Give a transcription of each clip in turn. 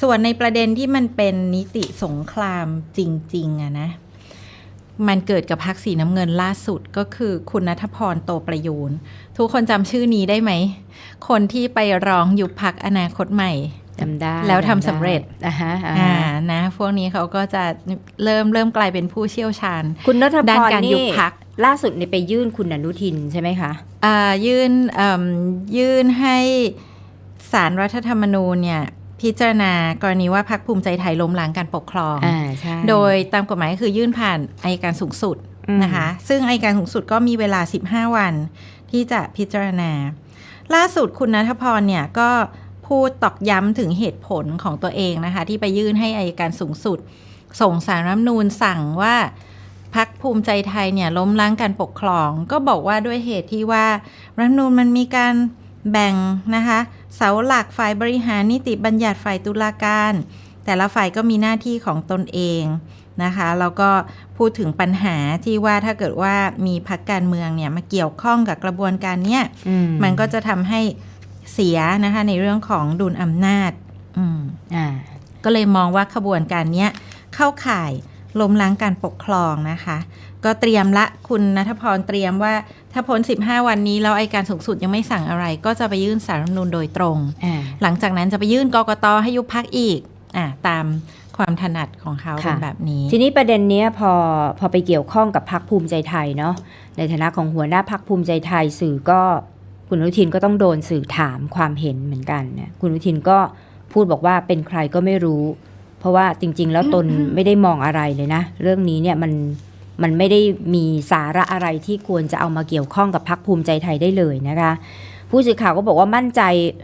ส่วนในประเด็นที่มันเป็นนิติสงครามจริง ๆอะนะมันเกิดกับพักสีน้ำเงินล่าสุดก็คือคุณนัทพรโตประยูนทุกคนจำชื่อนี้ได้ไหม คนที่ไปร้องยุบพักอนาคตใหม่จำได้แล้วทำจำได้สำเร็จอ่าฮะอ่าอ่าฮะนะพวกนี้เขาก็จะเริ่มเริ่มกลายเป็นผู้เชี่ยวชาญ คุณนัทพด้านรการนี่ยุบพรรคล่าสุดนี่ไปยื่นคุณอนุทินใช่ไหมคะอ่ายื่นเอิ่มยื่นให้สารรัฐธรรมนูญเนี่ย พิจารณากรณีว่าพักภูมิใจไทยล้มล้างการปกครองอ่าใช่โดยตามกฎหมายก็คือยื่นผ่านอายการสูงสุดอืมนะคะ ซึ่งอายการสูงสุดก็มีเวลา 15 วัน ที่จะพิจารณา ล่าสุดคุณนัทพรเนี่ยก็พูดตอกย้ำถึงเหตุผลของตัวเองนะคะ ที่ไปยื่นให้อายการสูงสุด ส่งสารรัฐธรรมนูญสั่งว่าพักภูมิใจไทยเนี่ยล้มล้างการปกครอง ก็บอกว่าด้วยเหตุที่ว่ารัฐธรรมนูญมันมีการ แบ่งนะคะเสาหลักฝ่ายบริหารนิติบัญญัติฝ่ายตุลาการ แต่ละฝ่ายก็มีหน้าที่ของตนเองนะคะแล้วก็พูดถึงปัญหาที่ว่าถ้าเกิดว่ามีพักการเมืองเนี่ยมาเกี่ยวข้องกับกระบวนการเนี้ยอืมันก็จะทำให้เสียนะคะในเรื่องของดุลอำนาจอืมอ่าก็เลยมองว่าขบวนการเนี้ยเข้าข่าย ล้มล้างการปกครองนะคะ ก็เตรียมละคุณนัทพรเตรียมว่าถ้าพ้น 15 วันนี้แล้วไอการสูงสุดยังไม่สั่งอะไร ก็จะไปยื่นสารรัฐธรรมนูญโดยตรงอ่าหลังจากนั้นจะไปยื่นกกตให้ยุบพักอีกอะตามความถนัดของเขาค่ะเป็นแบบนี้ ทีนี้ประเด็นเนี้ยพอพอไปเกี่ยวข้องกับพักภูมิใจไทยเนาะในฐานะของหัวหน้าพักภูมิใจไทยสื่อก็คุณอนุทินก็ต้องโดนสื่อถามความเห็นเหมือนกันเนี่ยคุณอนุทินก็พูดบอกว่าเป็นใครก็ไม่รู้ เพราะว่าจริง ๆ แล้วตนไม่ได้มองอะไรเลยนะ เรื่องนี้เนี่ยมันมันไม่ได้มีสาระอะไรที่ควรจะเอามาเกี่ยวข้องกับพักภูมิใจไทยได้เลยนะคะ ผู้สื่อข่าวก็บอกว่ามั่นใจ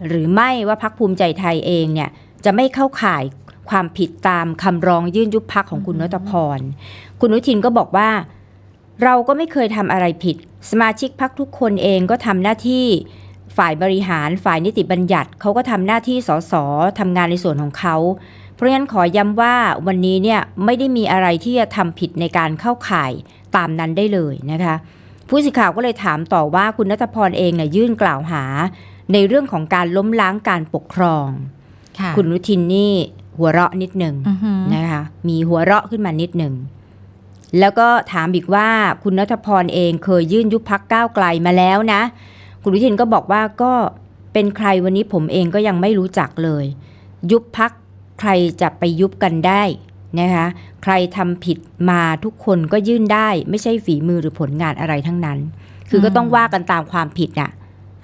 หรือไม่ว่าพักภูมิใจไทยเองเนี่ยจะไม่เข้าข่ายความผิดตามคำร้องยื่นยุบพักของคุณนัทพร คุณอนุทินก็บอกว่า เราก็ไม่เคยทำอะไรผิด สมาชิกพักทุกคนเองก็ทำหน้าที่ฝ่ายบริหารฝ่ายนิติบัญญัติเขาก็ทำหน้าที่สสทำงานในส่วนของเขาเพ ราะฉะนั้นขอย้ำว่าวันนี้เนี่ยไม่ได้มีอะไรที่จะทำผิดในการเข้าข่ายตามนั้นได้เลยนะคะ ผู้สื่อข่าวก็เลยถามต่อว่าคุณนัทพรเองเนี่ยยื่นกล่าวหา ในเรื่องของการล้มล้างการปกครองค่ะคุณอนุทินนี่หัวเราะนิดหนึ่งอือหือนะคะมีหัวเราะขึ้นมานิดหนึ่งแล้วก็ถามอีกว่าคุณนัทพรเองเคยยื่นยุบพักก้าวไกลมาแล้วนะ คุณอนุทินก็บอกว่าก็เป็นใครวันนี้ผมเองก็ยังไม่รู้จักเลย ยุบพัก ใครจะไปยุบกันได้นะคะใครทำผิดมาทุกคนก็ยื่นได้ ไม่ใช่ฝีมือหรือผลงานอะไรทั้งนั้น คือก็ต้องว่ากันตามความผิดน่ะ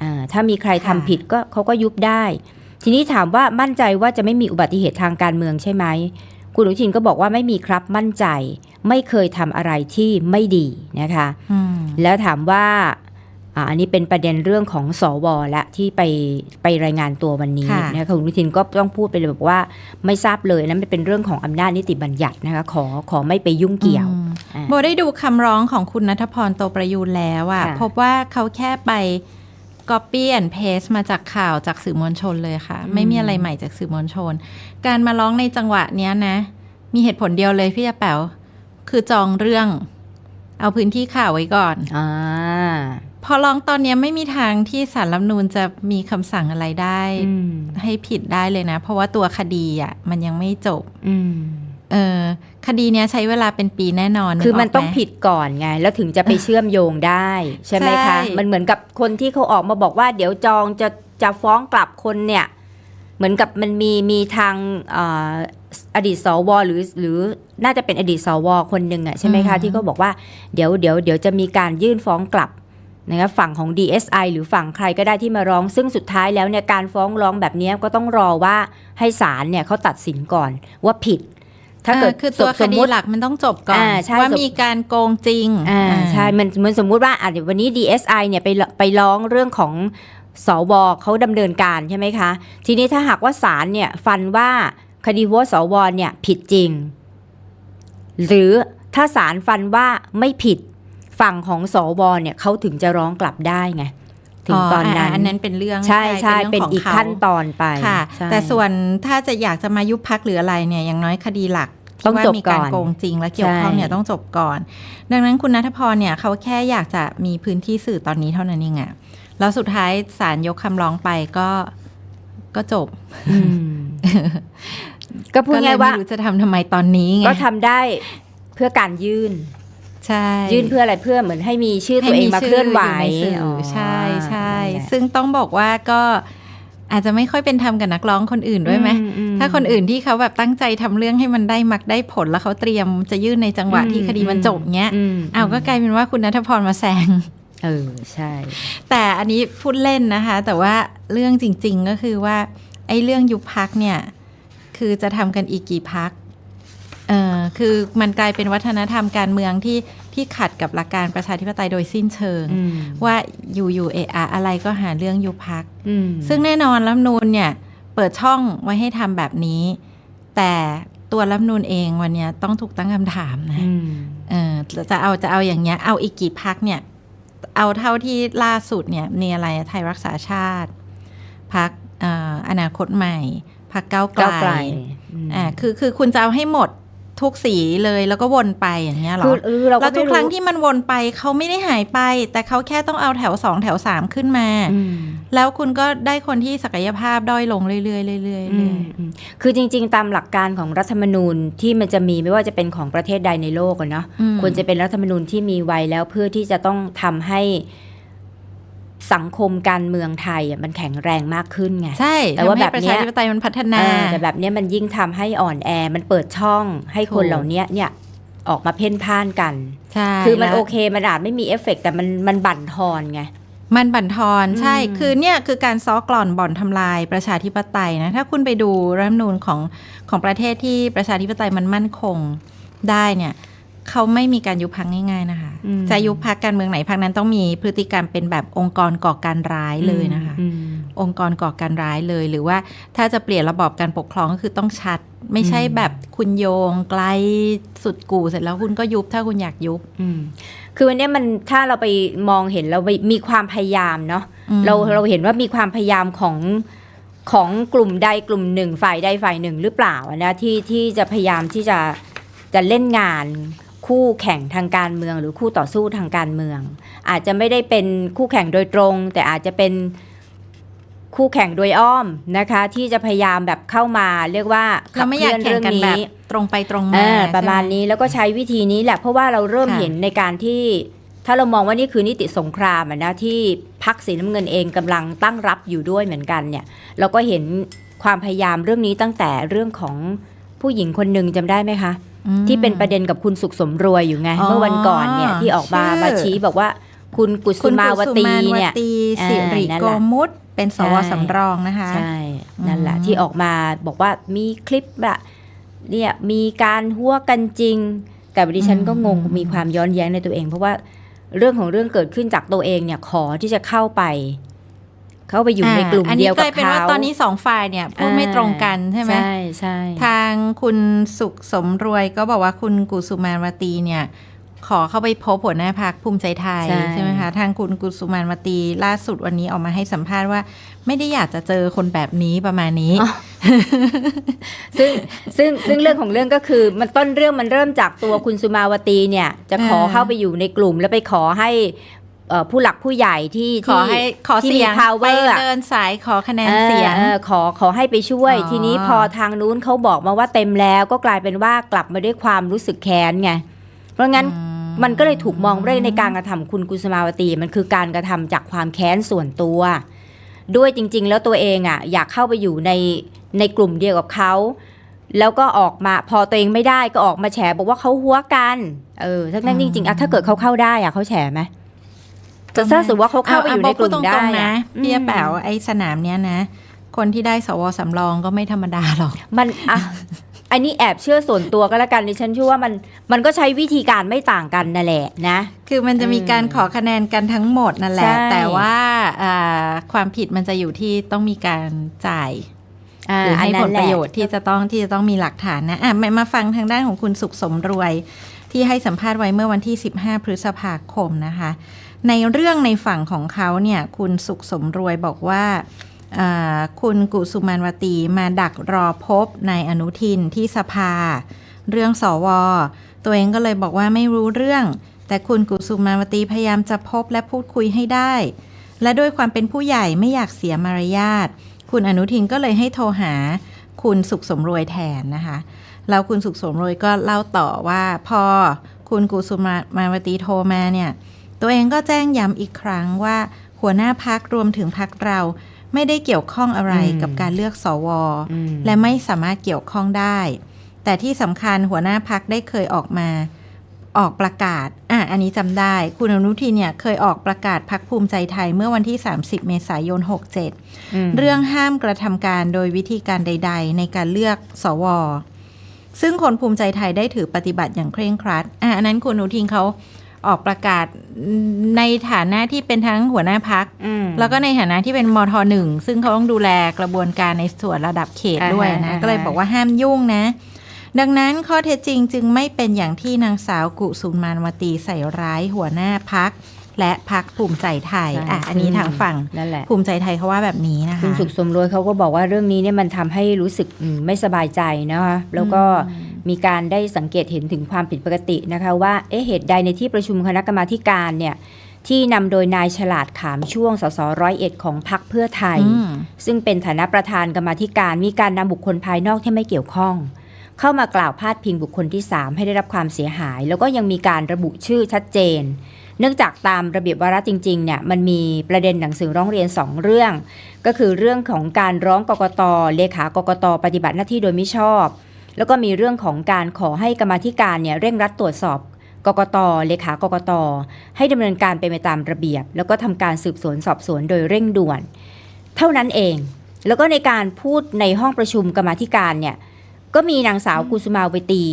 อ่าถ้ามีใครทำผิดก็เขาก็ยุบได้ ทีนี้ถามว่ามั่นใจว่าจะไม่มีอุบัติเหตุทางการเมืองใช่ไหมคุณอนุทินก็บอกว่าไม่มีครับมั่นใจ ไม่เคยทำอะไรที่ไม่ดีนะคะอืมแล้วถามว่า อ่าอันนี้เป็นประเด็นเรื่องของสวและที่ไปไปรายงานตัววันนี้ค่ะนะคะคุณอนุทินก็ต้องพูดไปเลยบอกว่าไม่ทราบเลยนั้นเป็นเรื่องของอำนาจนิติบัญญัตินะคะขอขอไม่ไปยุ่งเกี่ยวอืมอ่าโบได้ดูคำร้องของคุณนัทพรโตประยูนแล้วอะค่ะพบว่าเขาแค่ไป copy and paste มาจากข่าวจากสื่อมวลชนเลยค่ะ ไม่มีอะไรใหม่จากสื่อมวลชน การมาร้องในจังหวะเนี้ยนะ มีเหตุผลเดียวเลยพี่จะแป๋วคือจองเรื่อง เอาพื้นที่ข่าวไว้ก่อนอ่า พอร้องตอนเนี้ยไม่มีทางที่สารรัฐธรรมนูญจะมีคำสั่งอะไรได้อืมให้ผิดได้เลยนะ เพราะว่าตัวคดีอะมันยังไม่จบอืมเออคดีเนี้ยใช้เวลาเป็นปีแน่นอน คือมันกกไหต้องผิดก่อนไง แล้วถึงจะไปเชื่อมโยงได้ ใช่ไหมใช่คะ มันเหมือนกับคนที่เขาออกมาบอกว่า เดี๋ยวจองจะจะฟ้องกลับคนเนี่ย เหมือนกับมันมีมีทางเอ่ออดีตสวหรือหรือน่าจะเป็นอดีตสวคนหนึ่งอะใช่ไหมคะที่เขาบอกว่าเดี๋ยวเดี๋ยวเดี๋ยวจะมีการยื่นฟ้องกลับ นะคะฝั่งของ DSI หรือฝั่งใครก็ได้ที่มาร้อง ซึ่งสุดท้ายแล้วเนี่ยการฟ้องร้องแบบเนี้ยก็ต้องรอว่าให้ศาลเนี่ยเขาตัดสินก่อนว่าผิด ถ้าเกิดออคือตัวคสมดีมุติหลักมันต้องจบก่อนอ่าใช่ว่าสมมีการโกงจริงอ่าอ่าใช่มันเหมันสมมุติว่าอาจจะวันนี้ DSI เนี่ยไปไปร้องเรื่องของสวเขาดำเนินการใช่ไหมคะ ทีนี้ถ้าหากว่าศาลเนี่ยฟันว่าคดีหัวสวเนี่ยผิดจริง หรือถ้าศาลฟันว่าไม่ผิด ฝั่งของสวเนี่ยเขาถึงจะร้องกลับได้ไงถึงตอนนั้านอันนั้นเป็นเรื่องใช่ใช่รื่งเป็นของอีกขาขั้นตอนไปค่ะใช่แต่ส่วนถ้าจะอยากจะมายุบพักหรืออะไรเนี่ยอย่างน้อยคดีหลักต้องว่าจบมีการก่อนโกงจริงและเกี่ยวข้องใช่เนี่ยต้องจบก่อน ดังนั้นคุณนัทพรเนี่ยเขาแค่อยากจะมีพื้นที่สื่อตอนนี้เท่านั้นเองอะแล้วสุดท้ายศาลยกคำร้องไปก็ก็จบอืมก็พูดก็เลยง่ายๆว่าไม่รู้จะทำทำไมตอนนี้ไงก็ทำได้เพื่อการยื่น ใช่ยื่นเพื่ออะไรเพื่อเหมือนให้มีชื่อตัวเองมาเคลื่อนไหวให้มีชื่ออยู่ในสื่อออใช่ใช่นั่นแหละซึ่งต้องบอกว่าก็อาจจะไม่ค่อยเป็นธรรมกับนักร้องคนอื่นด้วยไหมอืมถ้าคนอื่นที่เขาแบบตั้งใจทำเรื่องให้มันได้มักได้ผลแล้วเขาเตรียมจะยื่นในจังหวะที่คดีมันจบเงี้ยมเอาก็กลายเป็นว่าคุณนัทพรมาแซง เออ ใช่ แต่อันนี้พูดเล่นนะคะ แต่ว่าเรื่องจริง ๆก็คือว่า ไอ้เรื่องยุบพักเนี่ย คือจะทำกันอีกกี่พักเออคือมันกลายเป็นวัฒนธรรมการเมืองที่ ที่ขัดกับหลักการประชาธิปไตยโดยสิ้นเชิงอืมว่าอยู่อยู่เอะอะอะไรก็หาเรื่องยุบพักอืมซึ่งแน่นอนรัฐธรรมนูนเนี่ย เปิดช่องไว้ให้ทำแบบนี้ แต่ตัวรัฐธรรมนูนเองวันเนี้ยต้องถูกตั้งคำถามนะอืมเออจะเอาจะเอาอย่างเงี้ยเอาอีกกี่พักเนี่ย เอาเท่าที่ล่าสุดเนี่ยมีอะไรอะไทยรักษาชาติพักอนาคตใหม่พักเก้าวไกลก้าวไกลมอ่าคือคือคุณจะเอาให้หมด ทุกสีเลยแล้วก็วนไปอย่างเงี้ยเหรอคือเออเราก็แล้วทุกไม่ครั้งที่มันวนไปเขาไม่ได้หายไป แต่เขาแค่ต้องเอาแถวสองแถวสามขึ้นมาอืมแล้วคุณก็ได้คนที่ศักยภาพด้อยลงเรื่อยๆเรื่อยๆเรื่อยอืมอืมคือจริง ๆ ตามหลักการของรัฐธรรมนูญที่มันจะมีไม่ว่าจะเป็นของประเทศใดในโลกอะเนาะอืมควรจะเป็นรัฐธรรมนูญที่มีไว้แล้วเพื่อที่จะต้องทำให้ สังคมการเมืองไทยอะมันแข็งแรงมากขึ้นไงใช่แต่ว่าทำให้แบบเนี้ยประชาธิปไตยมันพัฒนาเออแต่แบบเนี้ยมันยิ่งทำให้อ่อนแอมันเปิดช่องให้คนถูกเหล่านี้เนี่ยออกมาเพ่นพ่านกันใช่คือมันแล้วโอเคมันอาจไม่มีเอฟเฟกต์แต่มันมันบั่นทอนไงมันบั่นทอนใช่อืมคือเนี่ยคือการซ้อกล่อนบ่อนทำลายประชาธิปไตยนะถ้าคุณไปดูรัฐธรรมนูญของของประเทศที่ประชาธิปไตยมันมั่นคงได้เนี่ย เขาไม่มีการยุบพักง่าย ๆนะคะอืมจะยุบพักการเมืองไหนพักนั้นต้องมีพฤติกรรมเป็นแบบองค์กรก่อการร้ายเลยนะคะอืมองค์กรก่อการร้ายเลย หรือว่าถ้าจะเปลี่ยนระบอบการปกครองก็คือต้องชัด ไม่ใช่อืมแบบคุณโยงไกลสุดกู่เสร็จแล้วคุณก็ยุบถ้าคุณอยากยุบอืมคือวันเนี้ยมันถ้าเราไปมองเห็นเราไปมีความพยายามเนาะอืมเราเราเห็นว่ามีความพยายามของของกลุ่มใดกลุ่มหนึ่งฝ่ายใดฝ่ายหนึ่งหรือเปล่านะที่ที่จะพยายามที่จะจะเล่นงาน คู่แข่งทางการเมือง หรือคู่ต่อสู้ทางการเมือง อาจจะไม่ได้เป็นคู่แข่งโดยตรง แต่อาจจะเป็นคู่แข่งโดยอ้อมนะคะ ที่จะพยายามแบบเข้ามาเรียกว่าขัเราบไม่เคอยากลื่อนแข่เรื่องงกันแบบนี้ตรงไปตรงเอมาอประมาณใช่ไหนี้แล้วก็ใช้วิธีนี้แหละเพราะว่าเราเริ่มค่ะเห็นในการที่ถ้าเรามองว่านี่คือนิติสงครามอะนะที่พักสีน้ำเงินเองกำลังตั้งรับอยู่ด้วยเหมือนกันเนี่ย เราก็เห็นความพยายามเรื่องนี้ตั้งแต่เรื่องของผู้หญิงคนหนึ่งจำได้ไหมคะอืม ที่เป็นประเด็นกับคุณสุขสมรวยอยู่ไงอ๋อเมื่อวันก่อนเนี่ยที่ออกมาชื่อมาชี้บอกว่าคุณกุคุสุณมาวตีเนี่ยกุสุมาวตีอ่าสิรินั่นโกแหละมุตเป็นสวใช่สำรองนะคะ ใช่ นั่นแหละอืมที่ออกมาบอกว่ามีคลิปอะเนี่ยมีการหัวกันจริงแต่ดิฉันก็งงมีความย้อนแย้งในตัวเอง เพราะว่าเรื่องของเรื่องเกิดขึ้นจากตัวเองเนี่ยขอที่จะเข้าไป เข้าไปอยู่ในกลุ่มอันเดีนี้ยวกกับลายเป็นเขาว่าตอนนี้สองฝ่ายเนี่ยพูดไม่ตรงกันใช่ไหมใช่ใช่ทางคุณสุขสมรวยก็บอกว่าคุณกุสุมานวตีเนี่ยขอเข้าไปพบหัวหน้าพักภูมิใจไทยใช่ไหมคะทางคุณกุสุมานวตีล่าสุดวันนี้ออกมาให้สัมภาษณ์ว่า ไม่ได้อยากจะเจอคนแบบนี้ประมาณนี้ ซึ่งซึ่งซึ่งเรื่องของเรื่องก็คือ มันต้นเรื่องมันเริ่มจากตัวคุณสุมาวตีเนี่ย จะขออ่าเข้าไปอยู่ในกลุ่มแล้วไปขอให้เอ่อ ผู้หลักผู้ใหญ่ที่ขอที่ให้ขอที่เสียงมี power ไปอะเดินสายขอคะแนนเสียงออออขอขอให้ไปช่วยอ๋อทีนี้พอทางนู้นเขาบอกมาว่าเต็มแล้วก็กลายเป็นว่ากลับมาด้วยความรู้สึกแค้นไงเพราะงั้นมันก็เลยถูกมองว่าในการกระทำคุณกุสมาวตีมันคือการกระทำจากความแค้นส่วนตัว ด้วยจริง ๆ แล้วตัวเองอะอยากเข้าไปอยู่ในในกลุ่มเดียวกับเขาแล้วก็ออกมาพอตัวเองไม่ได้ก็ออกมาแฉบอกว่าเขาหัวกัน เออทั้งนั้นจริงๆอะถ้าเกิดเขาเข้าได้อะเขาแฉไหม แต่ถ้าสมมติว่าเขาเข้าไปอยู่ในกลุ่มได้เอาเอาบอกพูตรงๆอะนะพี่แป๋วไอ้สนามเนี้ยนะ คนที่ได้สวสำรองก็ไม่ธรรมดาหรอก มันอะอันนี้แอบเชื่อส่วนตัวก็แล้วกันดิฉันเชื่อว่ามันมันก็ใช้วิธีการไม่ต่างกันนั่นแหละนะ คือมันจะมีการอืมขอคะแนนกันทั้งหมดนั่นแหละใช่แต่ว่าอ่าความผิดมันจะอยู่ที่ต้องมีการจ่ายาหรือให้นนั้ผนลแหประโยชน์ที่จะต้องที่จะต้องมีหลักฐานนะอะมามาฟังทางด้านของคุณสุขสมรวย ที่ให้สัมภาษณ์ไว้เมื่อวันที่ 15 พฤษภาคมนะคะ ในเรื่องในฝั่งของเขาเนี่ยคุณสุขสมรวยบอกว่าคุณกุสุมานวตีมาดักรอพบนายอนุทินที่สภา เรื่องสวตัวเองก็เลยบอกว่าไม่รู้เรื่อง แต่คุณกุสุมานวตีพยายามจะพบและพูดคุยให้ได้ และด้วยความเป็นผู้ใหญ่ไม่อยากเสียมารยาทคุณอนุทินก็เลยให้โทรหาคุณสุขสมรวยแทนนะคะแล้วคุณสุขสมรวยก็เล่าต่อว่าพอคุณกุสุมามาวตีโทรมาเนี่ย ตัวเองก็แจ้งย้ำอีกครั้งว่าหัวหน้าพักรวมถึงพักเราไม่ได้เกี่ยวข้องอะไรอืมกับการเลือกสวอืมและไม่สามารถเกี่ยวข้องได้ แต่ที่สำคัญหัวหน้าพักได้เคยออกมาออกประกาศ อะ อันนี้จำได้ คุณอนุทินเนี่ยเคยออกประกาศพักภูมิใจไทยเมื่อวันที่ 30 เมษายน 67มเรื่องห้ามกระทำการโดยวิธีการใด ๆ ในการเลือกสวซึ่งคนภูมิใจไทยได้ถือปฏิบัติอย่างเคร่งครัด อะ อันนั้นคุณอนุทินเขา ออกประกาศในฐานะที่เป็นทั้งหัวหน้าพักอืมแล้วก็ในฐานะที่เป็นมทหนึ่ง ซึ่งเขาต้องดูแลกระบวนการในส่วนระดับเขตอ่าฮะด้วยนะอ่าฮะก็เลยบอกว่าห้ามยุ่งนะ ดังนั้นข้อเท็จจริงจึงไม่เป็นอย่างที่นางสาวกุสุมานวตีใส่ร้ายหัวหน้าพักและพักภูมิใจไทยใช่อะอันนี้ทางฝั่งนั่นแหละภูมิใจไทยเขาว่าแบบนี้นะคะคุณสุขสมรวยเขาก็บอกว่าเรื่องนี้เนี่ยมันทำให้รู้สึกอืมไม่สบายใจนะคะแล้วก็ มีการได้สังเกตเห็นถึงความผิดปกตินะคะว่าเอ๊ะเหตุใดในที่ประชุมคณะกรรมาธิการเนี่ยที่นำโดยนายฉลาดขามช่วงสสร้อยเอ็ดของพรรคเพื่อไทยอืมซึ่งเป็นฐานะประธานกรรมาธิการมีการนำบุคคลภายนอกที่ไม่เกี่ยวข้อง เข้ามากล่าวพาดพิงบุคคลที่ 3 ให้ได้รับความเสียหาย แล้วก็ยังมีการระบุชื่อชัดเจน เนื่องจากตามระเบียบวาระจริงๆเนี่ยมันมีประเด็นหนังสือร้องเรียน 2 เรื่อง ก็คือเรื่องของการร้องกกตเลขากกตปฏิบัติหน้าที่โดยมิชอบ แล้วก็มีเรื่องของการขอให้กรรมาธิการเนี่ยเร่งรัดตรวจสอบกกตเลขากกตให้ดำเนินการเป็นไปตามระเบียบ แล้วก็ทำการสืบสวนสอบสวนโดยเร่งด่วน เท่านั้นเอง แล้วก็ในการพูดในห้องประชุมกรรมาธิการเนี่ยก็มีนางสาวกุสุมาเวตี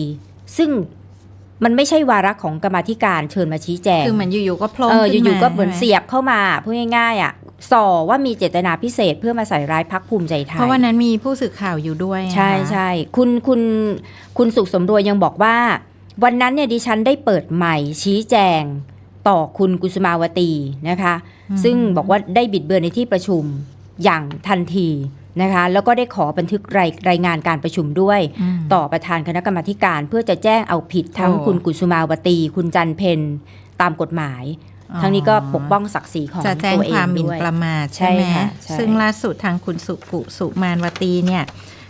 ซึ่งมันไม่ใช่วาระของกรรมาธิการเชิญมาชี้แจง คือเหมือนอยู่ๆก็โพล่งเออขึ้นอยู่มาๆก็เหมือนใช่ไเสียบเข้ามาพูดง่ายๆอะ ส่อว่ามีเจตนาพิเศษเพื่อมาใส่ร้ายพักภูมิใจไทย เพราะวันนั้นมีผู้สื่อข่าวอยู่ด้วยนะคะใช่ใช่คุณคุณคุณสุขสมรวยยังบอกว่า วันนั้นเนี่ยดิฉันได้เปิดใหม่ชี้แจงต่อคุณกุสุมาวตีนะคะ ซึ่งบอกว่าได้บิดเบือนในที่ประชุมอย่างทันทีนะคะแล้วก็ได้ขอบันทึกรายรายงานการประชุมด้วยมต่อประธานคณะกรรมาธิการ เพื่อจะแจ้งเอาผิดทั้งโอ้คุณกุสุมาวตี คุณจันเพนตามกฎหมาย ทั้งนี้ก็ปกป้องศักดิ์ศรีของจะแจ้งตัวเอคงวามหมิ่นด้วยประมาทใช่ใช่ไหมค่ะใช่ซึ่งล่าสุดทางคุณสุกุสุมานวตีเนี่ย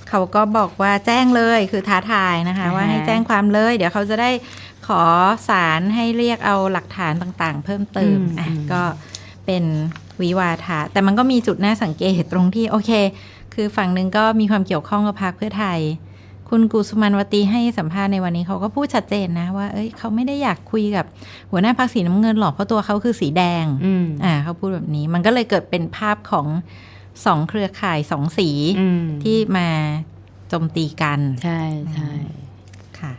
เขาก็บอกว่าแจ้งเลยคือท้าทายนะคะ ว่าให้แจ้งความเลย เดี๋ยวเขาจะได้ขอสารให้เรียกเอาหลักฐานต่างๆ เพิ่มเติมอะก็เป็นวิวาทะแต่มันก็มีจุดน่าสังเกตตรงที่โอเค คือฝั่งหนึ่งก็มีความเกี่ยวข้องกับพรรคเพื่อไทย คุณกุสุมานวตีให้สัมภาษณ์ในวันนี้เขาก็พูดชัดเจนนะว่า เอ้ยเขาไม่ได้อยากคุยกับหัวหน้าพรรคสีน้ำเงินหรอกเพราะตัวเขาคือสีแดงอืมอ่าเขาพูดแบบนี้ มันก็เลยเกิดเป็นภาพของสองเครือข่ายสองสีอืมที่มาโจมตีกัน ใช่ใช่ค่ะ